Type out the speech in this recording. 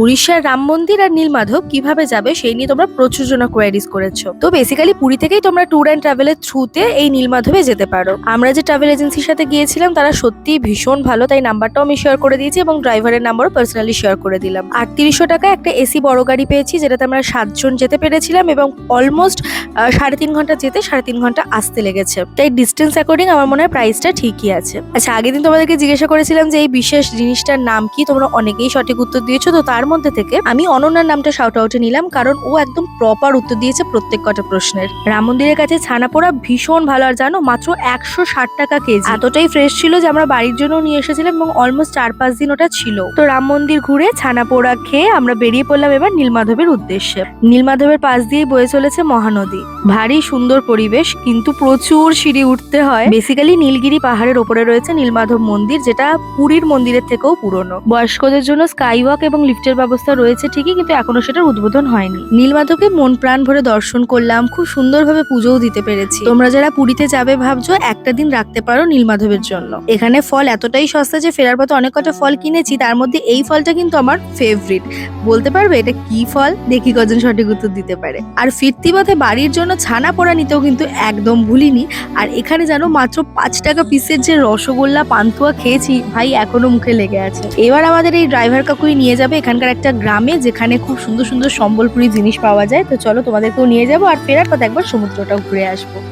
উড়িষ্যার রাম মন্দির আর নীলমাধব কীভাবে যাবে সেই নিয়ে তোমরা প্রচুর জন কোয়ারিজ করেছ। তো বেসিক্যালি পুরী থেকেই তোমরা ট্যুর অ্যান্ড ট্রাভেলের থ্রুতে এই নীলমাধবে যেতে পারো। আমরা যে ট্রাভেল এজেন্সির সাথে গিয়েছিলাম, তারা সত্যিই ভীষণ ভালো, তাই নাম্বারটাও আমি শেয়ার করে দিয়েছি এবং ড্রাইভারের নাম্বারও পার্সোনালি শেয়ার করে দিলাম। আটত্রিশশো টাকা একটা এসি বড় গাড়ি পেয়েছি, যেটাতে আমরা সাতজন যেতে পেরেছিলাম এবং অলমোস্ট সাড়ে তিন ঘণ্টা যেতে সাড়ে তিন ঘণ্টা আসতে লেগেছে। তাই ডিস্টেন্স অ্যাকর্ডিং আমার মনে হয় প্রাইসটা ঠিকই আছে। আচ্ছা আগের দিন তোমাদেরকে জিজ্ঞাসা করেছিলাম যে এই বিশেষ জিনিসটার নাম কি? তোমরা অনেকেই সঠিক উত্তর দিয়েছ, তো তার মধ্যে থেকে আমি অনন্যার নামটা শাউট আউটে নিলাম, কারণ ও একদম প্রপার উত্তর দিয়েছে প্রত্যেক কটা প্রশ্নের। রাম মন্দিরের কাছে ছানা পোড়া ভীষণ ভালো, আর জানো, মাত্র একশো ষাট টাকা কেজি। এতটাই ফ্রেশ ছিল যে আমরা বাড়ির জন্য নিয়ে এসেছিলাম এবং অলমোস্ট চার পাঁচ দিন ওটা ছিল। তো রাম মন্দির ঘুরে ছানা পোড়া খেয়ে আমরা বেরিয়ে পড়লাম এবার নীলমাধবের উদ্দেশ্যে। নীলমাধবের পাশ দিয়ে বয়ে চলেছে মহানদী। ভারী সুন্দর পরিবেশ, কিন্তু প্রচুর সিঁড়ি উঠতে হয়। বেসিক্যালি নীলগিরি পাহাড়ের ওপরে রয়েছে নীলমাধব মন্দির, যেটা পুরীর মন্দিরের থেকেও পুরনো। বয়স্কদের জন্য স্কাই ওয়াক এবং লিফটের ব্যবস্থা রয়েছে ঠিকই, কিন্তু এখনও সেটার উদ্বোধন হয়নি। নীলমাধবকে মন প্রাণ ভরে দর্শন করলাম, খুব সুন্দরভাবে পুজোও দিতে পেরেছি। তোমরা যারা পুরীতে যাবে ভাবছ, একটা দিন রাখতে পারো নীলমাধবের জন্য। এখানে ফল এতটাই সস্তা যে ফেরার পথে অনেক কটা ফল কিনেছি, তার মধ্যে এই ফলটা কিন্তু আমার ফেভারিট বলতে পারবে এটা কি ফল? দেখি কজন সঠিক উত্তর দিতে পারে। আর ফিরতি পথে বাড়ির জন্য ছানা পোড়া নিতেও কিন্তু একদম ভুলিনি। আর এখানে জানো, মাত্র পাঁচ টাকা পিসের যে রসগোল্লা, পান্তুয়া খেয়েছি, ভাই এখনও মুখে লেগে আছে। এবার আমাদের এই ড্রাইভার কাকুই নিয়ে যাবে, এখানকার একটা গ্রামে যেখানে খুব সুন্দর সুন্দর সম্বলপুরি জিনিস পাওয়া যায়। তো চলো তোমাদেরকেও নিয়ে যাব আর ফেরার পথে একবার সমুদ্রটাও ঘুরে আসব।